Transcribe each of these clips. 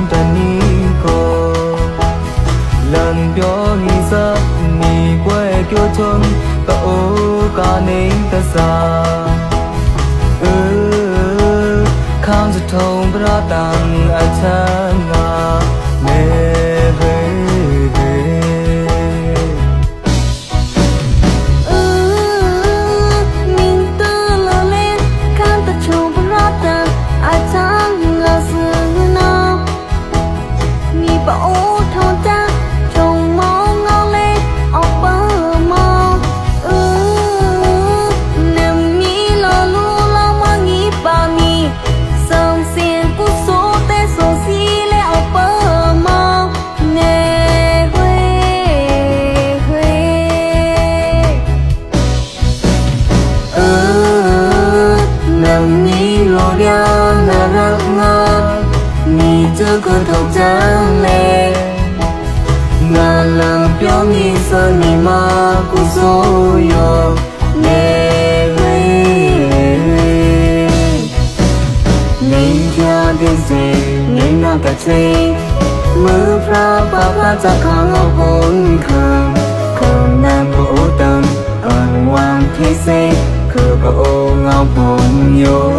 မ်တနီကိုလန်ပြောဟိစနီကွယ်ပြောချုံတော့ကနေတစားเอ vỗ thao ta trồng mó ngon lên ọc bơ mò. Ừ nằm nghĩ lo lu lo mà nghĩ bao ni sông xiên cú số tê số bơ mò. Nè huê huê. Ừ nằm nghĩ lo đeo nà 你这个头真美，我能表你说你妈姑所有美味。明天的水，你那个水，我怕爸爸在看我红看，看那个灯，暗望天色，可把我熬红哟。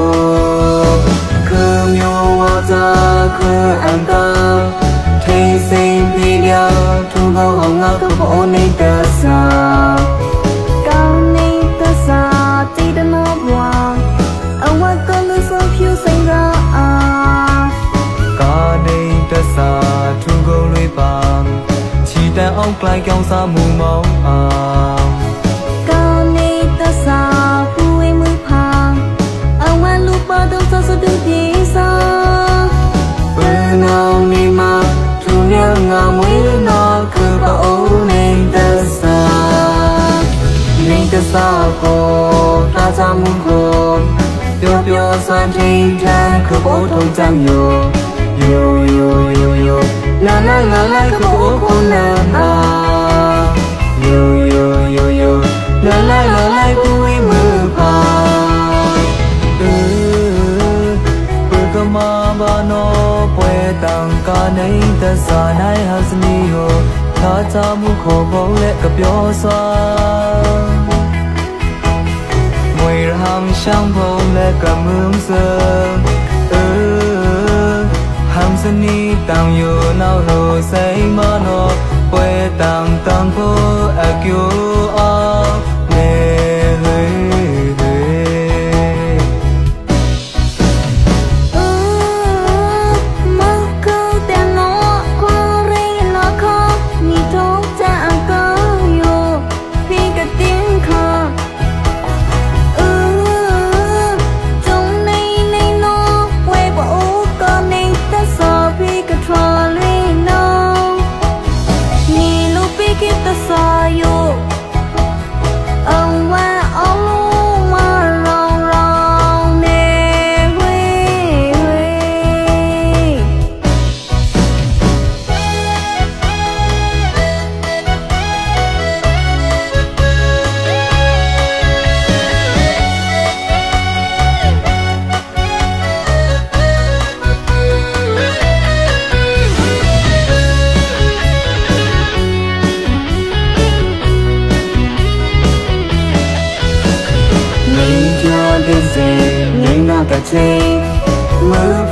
ငါကဘောနေတာစာကောင်းနေတာစာတိတမောဘွာအဝတ်ကလို့ဆိုဖြူစိန်ရာအာကာနေတာစာထူကုန်လေးပါချီတန်အောင်ကြိုင်ကောင်းစားမှုမောင်းအာ နေတဆာကိုသာချမှုကိုပြောပြောစွမ်းထိန်ထန်គឺပေါ်ထုံကြံယိုယိုယိုယိုယိုလာလာလာလာគឺပေါ်ခုနာနာယိုယိုယိုယိုလာလာလာလာကူဝေးမှုပါပကမာဘာနောပွဲတံကာနေတစာနိုင်ဟစနီဟောသာချမှုခေါ်ပုံလက်ကပြောစွာမွေရဟမ်ရှမ်းပုံလက်ကမုံစံ hàm trong hồn lệ cảm ơn giờ. Ừ, hầm dân ni tàng yêu nào hồ say mơ nó quê tàng tàng phố à cứu.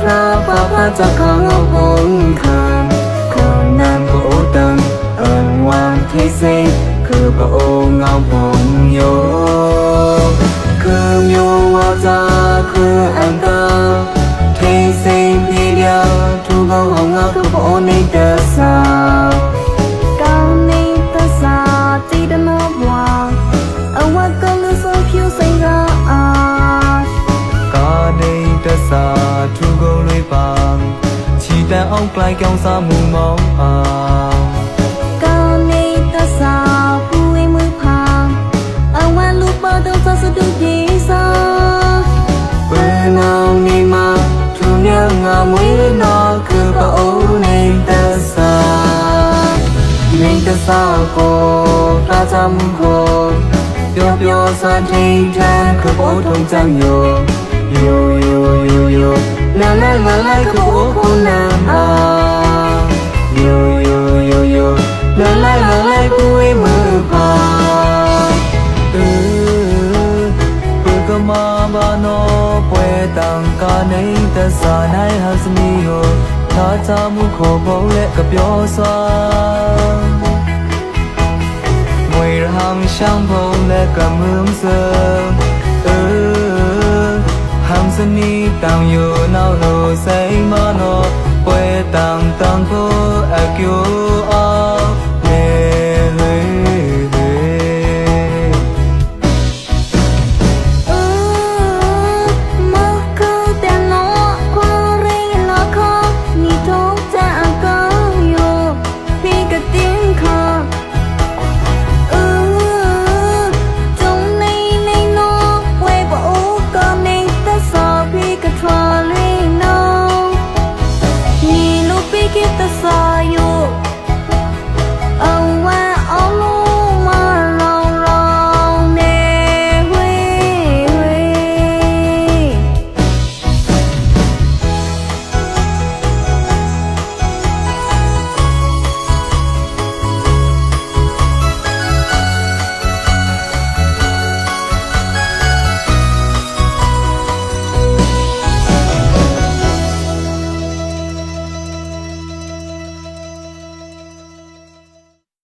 fra pa pa cho khó lâu bốn khăn Khó nam bộ tâm ơn hoàng thế sinh Cứ bộ ngọc bốn nhô Cứ nhô hoa ra cứ ăn ta Thế sinh đi đeo Thu bao hồng ngọc cứ bộ này tớ xa တိုင်းကြောင်းစားမှုမောင်းအောင်ကောင်းနေသစာပူဝင်မှုဖာအဝလူပေါ်တော့သစတူပြေစာဘယ်နောင်နေမှာသူများငါမွေးတော့ကပအိုးနေသစာနေသစာကိုသာသမှုကိုပျော်ပျော်စွာထိန်ထန်ကပအိုးထုံကြောင်ယော yo yo yo yo la la la la como una ချမှုခေါ်ဖို့လက်ကပြောစွာငွေရဟန်းရှမ်းဖို့လက်ကမုံစံအឺဟမ်စနီတောင်ယိုနောက်လို့စိတ်မနောပွဲတံတံဖို့အကျိုးအာ